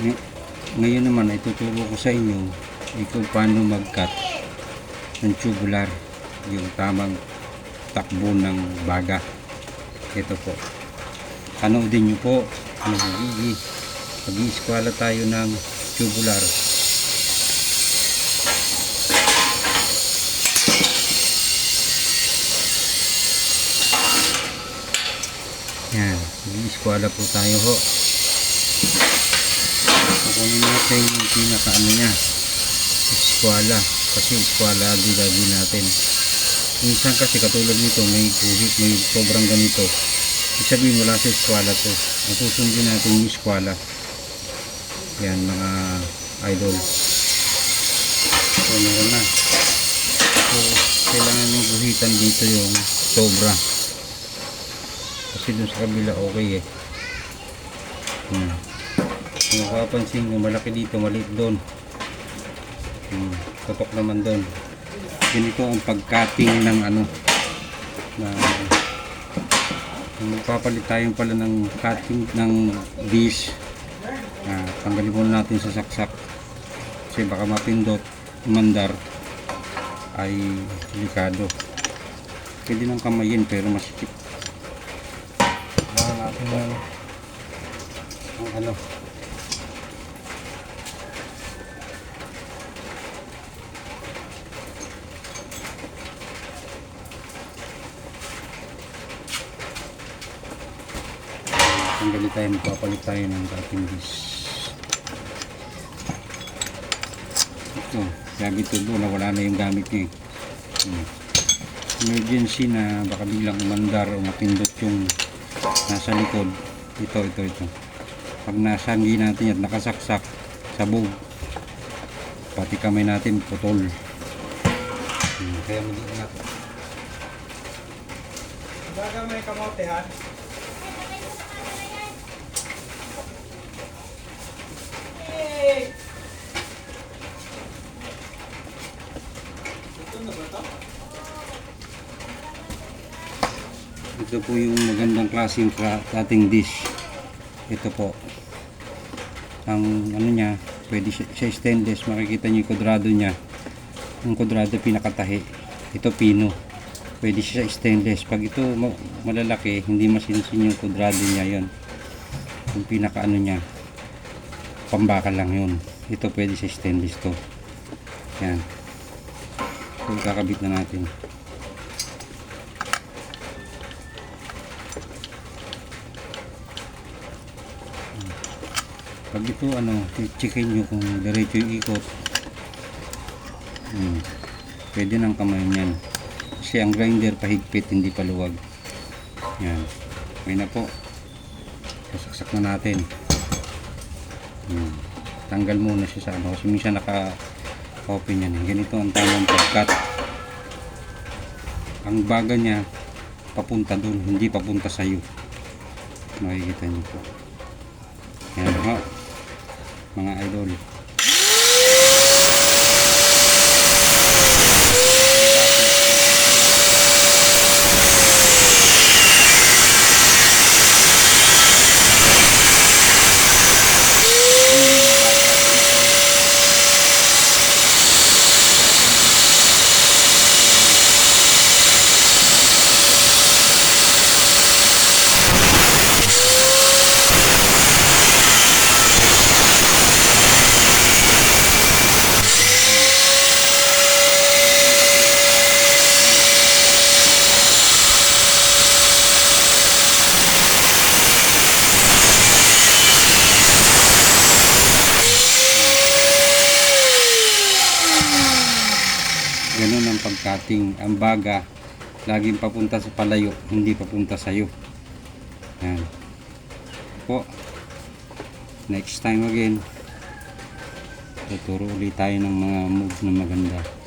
Ngay- Ngayon naman ay tuturo ko sa inyo eh, kung paano mag-cut ng tubular yung tamang takbo ng baga. Ito po. Panoodin nyo po ang magiging pag-iiskwala tayo ng tubular. Yan, mag-iiskwala po tayo ho. Kukunin natin yung pinaka ano niya, iskwala. Kasi iskwala gagawin natin. Minsan kasi katulad nito, may guhit, may sobrang ganito. Ibig sabihin wala sa iskwala to. Ang susundin natin yung iskwala. Yan mga idol. So meron na. So kailangan yung guhitan dito yung sobra. Kasi dun sa kabila okay eh. Hmm. Kung mapapansin nyo, malaki dito, maliit doon. Hmm. Tutok naman doon. Ganito ang pag-cutting ng ano na kung magpapalit tayo pala ng cutting ng dish ah, tanggalin muna natin sa saksak kasi baka mapindot umandar ay delikado pwede ng kamayin pero masikip Kailangan natin ng ang ano tanggalin tayo magpapalit tayo ng cutting dish ito sabi ito doon wala na yung gamit niya eh. Hmm. emergency na baka biglang umandar o mapindot yung nasa likod ito ito ito pag nasanggi natin at nakasaksak sabog pati kamay natin putol hmm. kaya mag-ingat Baga may kamote ha? Hey! Ito na ba ito? Ito po yung magandang klaseng kla- cutting dish. Ito po. Ang ano niya, pwede siya, stainless. Makikita niyo yung kudrado niya. Yung kudrado pinakatahi. Ito pino. Pwede siya stainless. Pag ito ma- malalaki, hindi masinsin yung kudrado niya yon. Yung pinaka ano niya, pambakal lang yun. Ito pwede siya stainless to. Yan. So, kakabit na natin. Pag ito ano checkin nyo kung diretso yung ikot. Hmm. pwede ng kamay niyan. Kasi ang grinder pahigpit hindi paluwag. Yan. Okay na po. Sasaksak na natin. Hmm. tanggal muna siya sa ano kasi minsan naka open yan. Ganito ang tamang pagkat. Ang baga niya papunta doon hindi papunta sa iyo makikita niyo po. Yan ho mga idol ang pagkating ang baga laging papunta sa palayo hindi papunta sa iyo yan. Po. Next time again tuturo ulit tayo ng mga move na maganda